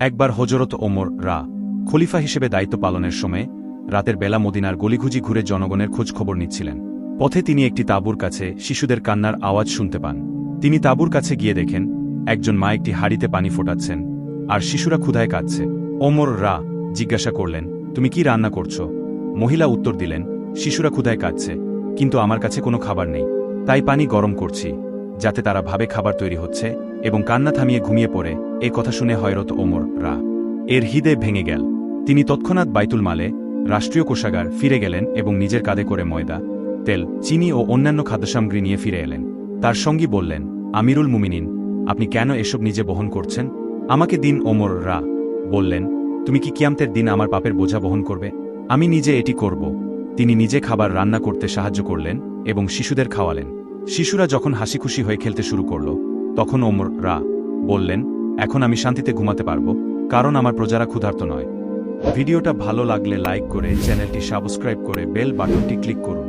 একবার হজরত ওমর রা খলিফা হিসেবে দায়িত্ব পালনের সময় রাতের বেলা মদিনার গলিঘুজি ঘুরে জনগণের খোঁজখবর নিচ্ছিলেন। পথে তিনি একটি তাঁবুর কাছে শিশুদের কান্নার আওয়াজ শুনতে পান। তিনি তাঁবুর কাছে গিয়ে দেখেন, একজন মা একটি হাড়িতে পানি ফোটাচ্ছেন, আর শিশুরা ক্ষুধায় কাঁদছে। ওমর রা জিজ্ঞাসা করলেন, তুমি কি রান্না করছ? মহিলা উত্তর দিলেন, শিশুরা ক্ষুধায় কাঁদছে, কিন্তু আমার কাছে কোনো খাবার নেই। তাই পানি গরম করছি, যাতে তারা ভাবে খাবার তৈরি হচ্ছে এবং কান্না থামিয়ে ঘুমিয়ে পড়ে। এ কথা শুনে হয়রত ওমর, রা। এর হৃদে ভেঙে গেল। তিনি তৎক্ষণাৎ বাইতুল মালে, রাষ্ট্রীয় কোষাগার ফিরে গেলেন এবং নিজের কাঁধে করে ময়দা, তেল, চিনি ও অন্যান্য খাদ্যসামগ্রী নিয়ে ফিরে এলেন। তার সঙ্গী বললেন, আমিরুল মুমিনিন, আপনি কেন এসব নিজে বহন করছেন? আমাকে দিন ওমর, রা, বললেন, তুমি কি কিয়ামতের দিন আমার পাপের বোঝা বহন করবে? আমি নিজে এটি করব। তিনি নিজে খাবার রান্না করতে সাহায্য করলেন এবং শিশুদের খাওয়ালেন। শিশুরা যখন হাসিখুশি হয়ে খেলতে শুরু করল তখন ওমর রা বললেন, এখন আমি শান্তিতে ঘুমাতে পারব, কারণ আমার প্রজারা ক্ষুধার্ত নয়। ভিডিওটা ভালো লাগলে লাইক করে চ্যানেলটি সাবস্ক্রাইব করে বেল বাটনটি ক্লিক করুন।